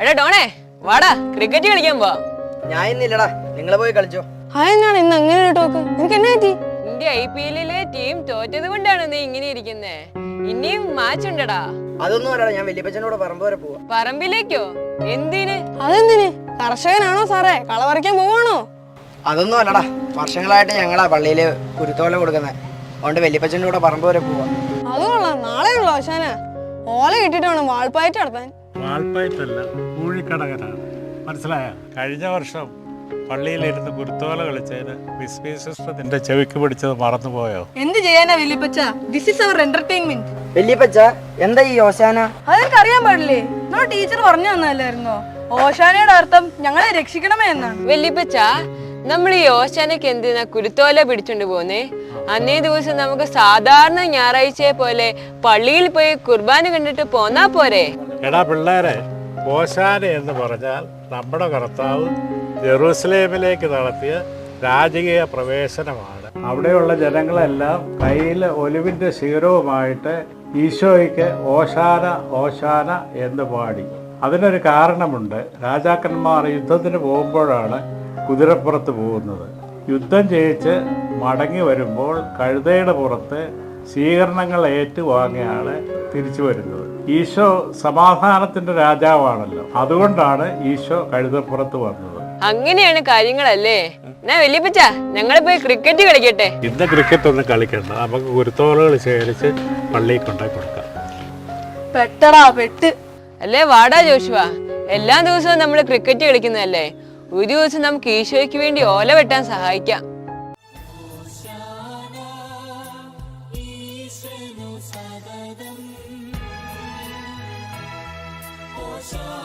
എടാ ഡോണേ വാടാ ക്രിക്കറ്റ് കളിക്കാൻ പോവാ. ഞാൻ ഇന്നില്ലടാ നിങ്ങൾ പോയി കളിച്ചോ. അതെന്നാണ് ഇന്ന് അങ്ങനെ ഒരു ടോക്ക് എനിക്ക് എന്നാ പറ്റി? ഇന്ത്യ ഐ പി എല്ലിലെ ടീം തോറ്റത് കൊണ്ടാണ് നീ ഇങ്ങനെ ഇരിക്കുന്നേ. ഇനിയും മാച്ച് ഉണ്ടടാ. അതൊന്നും അല്ലടാ ഞാൻ വലിയപ്പച്ചനോട് കൂടെ പറമ്പ് വരെ പോവാ. പറമ്പിലേക്കോ? എന്തിന്? അതെന്തിന്? കർഷകനാണോ സാറേ? കള പറിക്കാൻ പോവാണോ? അതൊന്നും അല്ലടാ വർഷങ്ങളായിട്ട് ഞങ്ങളാ പള്ളിയിൽ കുരുത്തോല കൊടുക്കുന്നത് അതുകൊണ്ട് വലിയപ്പച്ചന്റെ കൂടെ പറമ്പ് വരെ പോവാ. അത് കൊള്ളാം ഉള്ളോ ഓല കിട്ടിട്ട് വേണം വാൾപ്പായിട്ട് നടത്താൻ. വാൾപ്പയറ്റല്ല കൂഴിക്കടകനാണ് മനസ്സിലായ? കഴിഞ്ഞ വർഷം പള്ളിയിലിരുന്ന് കുരുത്തോല കളിച്ചതിന് വിസ്മി സിസ്റ്റർ നിന്റെ ചെവിക്ക് പിടിച്ചത് മറന്നുപോയോ? എന്ത് ചെയ്യാനാ വലിയപ്പച്ച ദിസ് ഇസ് അവർ എന്റർടൈൻമെന്റ് വലിയപ്പച്ച എന്താ ഈ ഓശാന? അതെനിക്ക് അറിയാൻ പാടില്ലേ? നമ്മുടെ ടീച്ചർ പറഞ്ഞു തന്നല്ലായിരുന്നോ ഓശാനയുടെ അർത്ഥം ഞങ്ങളെ രക്ഷിക്കണമേ എന്നാണ് വലിയപ്പച്ച നമ്മൾ ഈ ഓശാനയ്ക്ക് എന്തിനാ കുരുത്തോല പിടിച്ചോണ്ട് പോന്നേ? അന്നേ ദിവസം നമുക്ക് സാധാരണ ഞായറാഴ്ചയെ പോലെ പള്ളിയിൽ പോയി കുർബാന കണ്ടിട്ട് പോന്നാ പോരെ? എടാ പിള്ളേരെ ഓശാന എന്ന് പറഞ്ഞാൽ നമ്മുടെ കർത്താവ് ജെറൂസലേമിലേക്ക് നടത്തിയ രാജകീയ പ്രവേശനമാണ്. അവിടെയുള്ള ജനങ്ങളെല്ലാം കയ്യിൽ ഒലിവിന്റെ ശിഖരവുമായിട്ട് ഈശോയ്ക്ക് ഓശാന ഓശാന എന്ന് പാടി. അതിനൊരു കാരണമുണ്ട്. രാജാക്കന്മാർ യുദ്ധത്തിന് പോകുമ്പോഴാണ് കുതിരപ്പുറത്ത് പോകുന്നത്. യുദ്ധം ജയിച്ച് മടങ്ങി വരുമ്പോൾ കഴുതയുടെ പുറത്ത് സ്വീകരണങ്ങൾ ഏറ്റുവാങ്ങിയാണ് തിരിച്ചു വരുന്നത്. ഈശോ സമാധാനത്തിന്റെ രാജാവാണല്ലോ. അതുകൊണ്ടാണ് ഈശോ കഴുതപ്പുറത്ത് വന്നത്. അങ്ങനെയാണ് കാര്യങ്ങളല്ലേ? എന്നാ വല്യപ്പച്ച ഞങ്ങൾ പോയി ക്രിക്കറ്റ് കളിക്കട്ടെ. ഇന്ന് ക്രിക്കറ്റ് ഒന്നും കളിക്കണ്ട. നമുക്ക് കുരുത്തോളുകൾ ശേഖരിച്ച് പള്ളിയിൽ കൊണ്ടാ കൊടുക്കാം. പെട്ടടാ പെട്ട്. അല്ലേ വാടാ ജോഷുവ. എല്ലാ ദിവസവും നമ്മൾ ക്രിക്കറ്റ് കളിക്കുന്നതല്ലേ? ഒരു ദിവസം നമുക്ക് ഈശോയ്ക്ക് വേണ്ടി ഓല വെട്ടാൻ സഹായിക്കാം. So